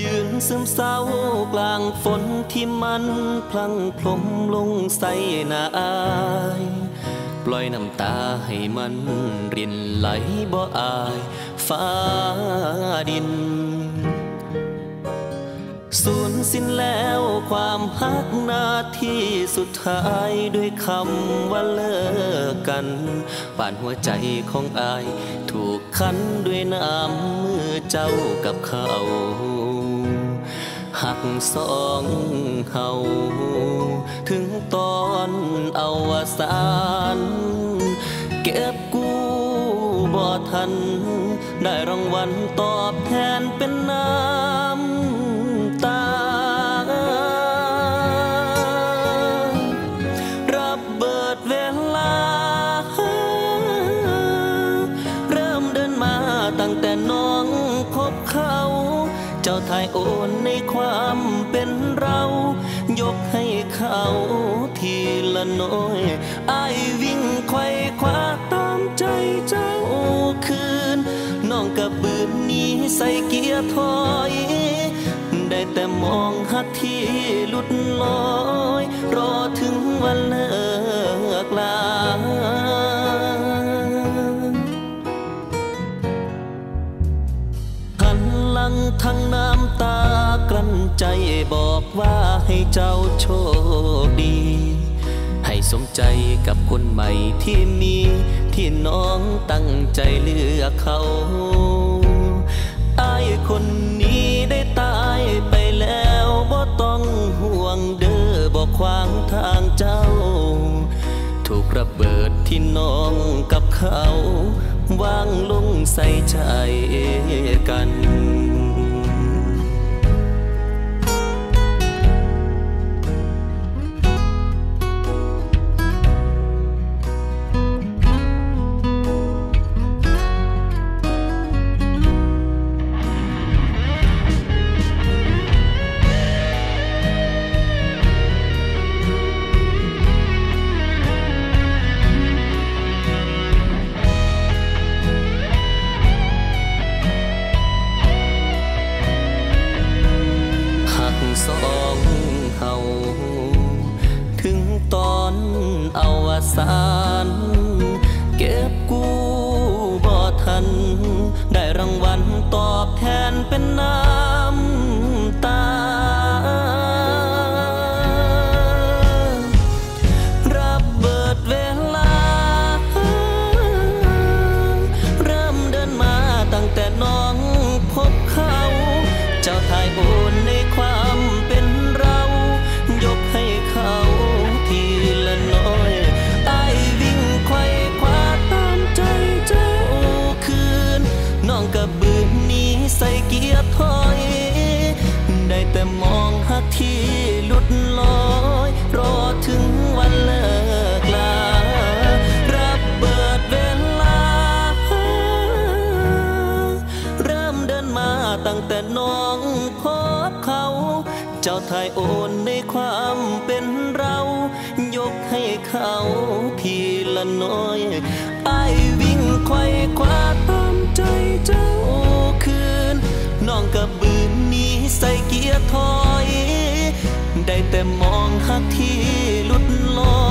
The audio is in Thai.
ยืนซึมเศร้ากลางฝนที่มันพลังพลมลงใส่หน้าอายปล่อยน้ำตาให้มันรินไหลบ่อายฟ้าดิน สูญสิ้นแล้วความฮักนาที่สุดท้ายด้วยคำว่าเลิกกันป่านหัวใจของอาย ถูกคันด้วยน้ำมือเจ้ากับเขา หักสองเฮาถึงตอนเอาวสานเก็บกู้บ่ทัน ได้รางวัลตอบแทนเป็นน้ำ เจ้าทายโอนในความเป็นเรา ยกให้เขาทีละน้อยอายวิ่งไขว่คว้าตามใจเจ้าคืน น้องกับบืนนี้ใส่เกียร์ถอย ได้แต่มองหัดที่ลุดลอย รอถึงวันเลิกลา ทั้งน้ำตากลั้นใจบอกว่าให้เจ้าโชคดี ให้สมใจกับคนใหม่ที่มี ที่น้องตั้งใจเลือกเขาอายคนนี้ได้ตายไปแล้วบ่ต้องห่วงเด้อบอกขวางทางเจ้า ถูกระเบิดที่น้องกับเขาวางลงใส่ใจกัน สองเฮาถึงตอนเอาวสานเก็บกู้บ่ทัน ได้รางวัลตอบแทนเป็นนา ที่หลุดลอยรอถึงวันเลิกลารับเบิดเวลา เริ่มเดินมาตั้งแต่น้องพบเขา เจ้าทายโอนในความเป็นเรา ยกให้เขาทีละน้อยไอวิ่งไขว่คว้าตามใจเจ้าคืน น้องกับบืนนี้ใส่เกียร์ถอ ได้แต่มองหักที่ลุดลอย